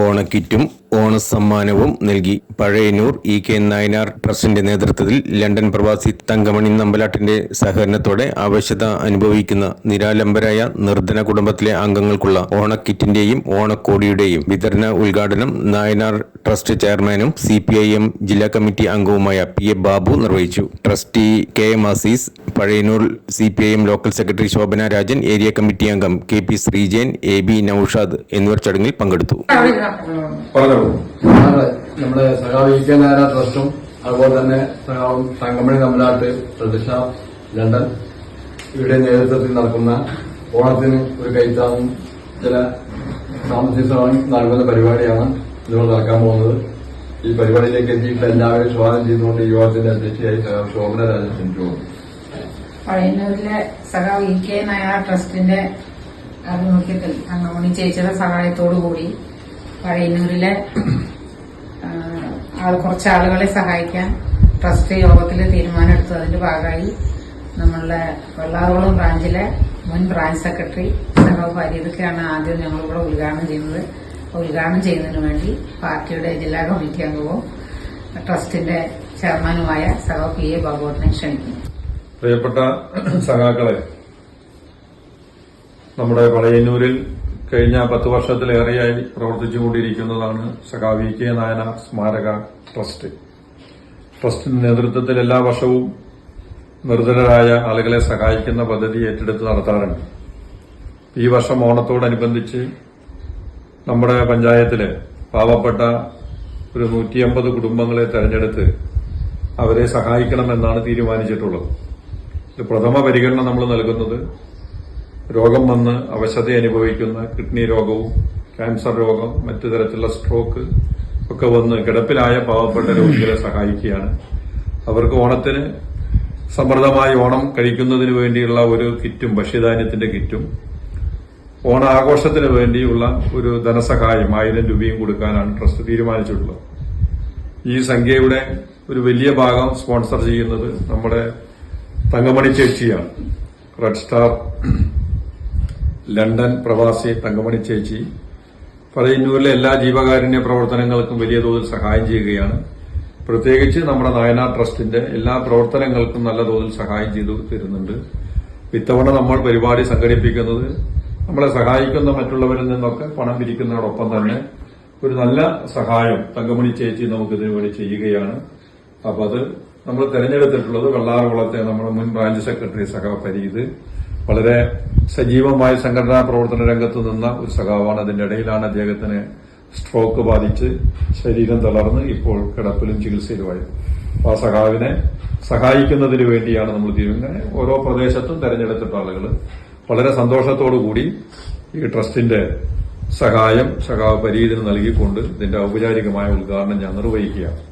ഓണക്കിറ്റും ഓണസമ്മാനവും നൽകി Pazhayannur E K Nayanar ട്രസ്റ്റിന്റെ നേതൃത്വത്തിൽ ലണ്ടൻ പ്രവാസി തങ്കമണി നമ്പലാട്ടിന്റെ സഹകരണത്തോടെ ആവശ്യത അനുഭവിക്കുന്ന നിരാലംബരായ നിർധന കുടുംബത്തിലെ അംഗങ്ങൾക്കുള്ള ഓണക്കിറ്റിന്റെയും ഓണക്കോടിയുടെയും വിതരണ ഉദ്ഘാടനം നായനാർ ട്രസ്റ്റ് ചെയർമാനും സി ജില്ലാ കമ്മിറ്റി അംഗവുമായ പി എ ബാബു നിർവഹിച്ചു trustee K M Aziz Pazhayannur C P I M local secretary Shobhana Rajan area committee അംഗം K P Sreejayan A B Noushad എന്നിവർ ചടങ്ങിൽ പങ്കെടുത്തു നാളെ നമ്മുടെ സഖാവ് ഇ കെ നായര ട്രസ്റ്റും അതുപോലെ തന്നെ സഖാവും തങ്കമണി തമിഴ്നാട്ട് പ്രതിഷ ലണ്ടൻ ഇവിടെ നേതൃത്വത്തിൽ നടക്കുന്ന ഓണത്തിന് ഒരു കൈത്താവും ചില സാമ്പത്തിക സഹായം നൽകുന്ന പരിപാടിയാണ് ഇതുകൊണ്ട് നടക്കാൻ പോകുന്നത്. ഈ പരിപാടിയിലേക്ക് എത്തിയിട്ട് എല്ലാവരും സ്വാഗതം ചെയ്തുകൊണ്ട് ഈ യോഗത്തിന്റെ അധ്യക്ഷയായി സഖാവ് ശോഭന രാജൻ ക്ഷണിച്ചു പഴയന്നൂരിലെ സഖാവ് ഇ കെ നായർ ട്രസ്റ്റിന്റെ ആഭിമുഖ്യത്തിൽ അംഗമണി ചേച്ചിയുടെ സഹായത്തോടു കൂടി പഴയന്നൂരിലെ ആൾ കുറച്ച് ആളുകളെ സഹായിക്കാൻ ട്രസ്റ്റ് യോഗത്തിൽ തീരുമാനമെടുത്തു അതിന്റെ ഭാഗമായി നമ്മളുടെ വെള്ളാറോളം ബ്രാഞ്ചിലെ മുൻ ബ്രാഞ്ച് സെക്രട്ടറി സഹോ ഫരീദൊക്കെയാണ് ആദ്യം ഞങ്ങളിവിടെ ഉദ്ഘാടനം ചെയ്യുന്നത്. ഉദ്ഘാടനം ചെയ്യുന്നതിന് വേണ്ടി പാർട്ടിയുടെ ജില്ലാ കമ്മിറ്റി അംഗവും ട്രസ്റ്റിന്റെ ചെയർമാനുമായ സഹോ പി എ ബാബുവിനെ ക്ഷണിക്കുന്നു. പ്രിയപ്പെട്ട സഹാക്കളെ നമ്മുടെ പഴയന്നൂരിൽ കഴിഞ്ഞ പത്ത് വർഷത്തിലേറെയായി പ്രവർത്തിച്ചുകൊണ്ടിരിക്കുന്നതാണ് സഖാവി കെ നായന സ്മാരക ട്രസ്റ്റ്. ട്രസ്റ്റിന്റെ നേതൃത്വത്തിൽ എല്ലാ വർഷവും നിർധനരായ ആളുകളെ സഹായിക്കുന്ന പദ്ധതി ഏറ്റെടുത്ത് നടത്താറുണ്ട്. ഈ വർഷം ഓണത്തോടനുബന്ധിച്ച് നമ്മുടെ പഞ്ചായത്തിലെ പാവപ്പെട്ട ഒരു നൂറ്റിയമ്പത് കുടുംബങ്ങളെ തെരഞ്ഞെടുത്ത് അവരെ സഹായിക്കണമെന്നാണ് തീരുമാനിച്ചിട്ടുള്ളത്. പ്രഥമ പരിഗണന നമ്മൾ നൽകുന്നത് രോഗം വന്ന് അവശത അനുഭവിക്കുന്ന കിഡ്നി രോഗവും ക്യാൻസർ രോഗം മറ്റു തരത്തിലുള്ള സ്ട്രോക്ക് ഒക്കെ വന്ന് കിടപ്പിലായ പാവപ്പെട്ട രോഗികളെ സഹായിക്കുകയാണ്. അവർക്ക് ഓണത്തിന് സമൃദ്ധമായി ഓണം കഴിക്കുന്നതിന് വേണ്ടിയുള്ള ഒരു കിറ്റും ഭക്ഷ്യധാന്യത്തിന്റെ കിറ്റും ഓണാഘോഷത്തിന് വേണ്ടിയുള്ള ഒരു ധനസഹായം ആയിരം രൂപയും കൊടുക്കാനാണ് ട്രസ്റ്റ് തീരുമാനിച്ചിട്ടുള്ളത്. ഈ സംഖ്യയുടെ ഒരു വലിയ ഭാഗം സ്പോൺസർ ചെയ്യുന്നത് നമ്മുടെ തങ്കമണി ചേച്ചിയാണ്. റെഡ് സ്റ്റാർ ലണ്ടൻ പ്രവാസി തങ്കമണി ചേച്ചി പറയന്നൂരിലെ എല്ലാ ജീവകാരുണ്യ പ്രവർത്തനങ്ങൾക്കും വലിയ തോതിൽ സഹായം ചെയ്യുകയാണ്. പ്രത്യേകിച്ച് നമ്മുടെ നായനാർ ട്രസ്റ്റിന്റെ എല്ലാ പ്രവർത്തനങ്ങൾക്കും നല്ല തോതിൽ സഹായം ചെയ്തു തരുന്നുണ്ട്. ഇത്തവണ നമ്മൾ പരിപാടി സംഘടിപ്പിക്കുന്നത് നമ്മളെ സഹായിക്കുന്ന മറ്റുള്ളവരിൽ നിന്നൊക്കെ പണം പിരിക്കുന്നതോടൊപ്പം തന്നെ ഒരു നല്ല സഹായം തങ്കമണി ചേച്ചി നമുക്ക് ഇതിനു വേണ്ടി ചെയ്യുകയാണ്. അപ്പൊ അത് നമ്മൾ തെരഞ്ഞെടുത്തിട്ടുള്ളത് വെള്ളാറുകുളത്തെ നമ്മുടെ മുൻ ബ്രാഞ്ച് സെക്രട്ടറി സഹ ഫരീദ് വളരെ സജീവമായ സംഘടനാ പ്രവർത്തന രംഗത്ത് നിന്ന ഒരു സഖാവാണ്. അതിന്റെ ഇടയിലാണ് അദ്ദേഹത്തിന് സ്ട്രോക്ക് ബാധിച്ച് ശരീരം തളർന്ന് ഇപ്പോൾ കിടപ്പിലും ചികിത്സയിലുമായി അപ്പോൾ ആ സഖാവിനെ സഹായിക്കുന്നതിന് വേണ്ടിയാണ് നമ്മൾ ഇങ്ങനെ ഓരോ പ്രദേശത്തും തെരഞ്ഞെടുത്തിട്ട ആളുകൾ വളരെ സന്തോഷത്തോടു കൂടി ഈ ട്രസ്റ്റിന്റെ സഹായം സഖാവ് പരീതിന് നൽകിക്കൊണ്ട് ഇതിന്റെ ഔപചാരികമായ ഉദ്ഘാടനം ഞാൻ നിർവഹിക്കുകയാണ്.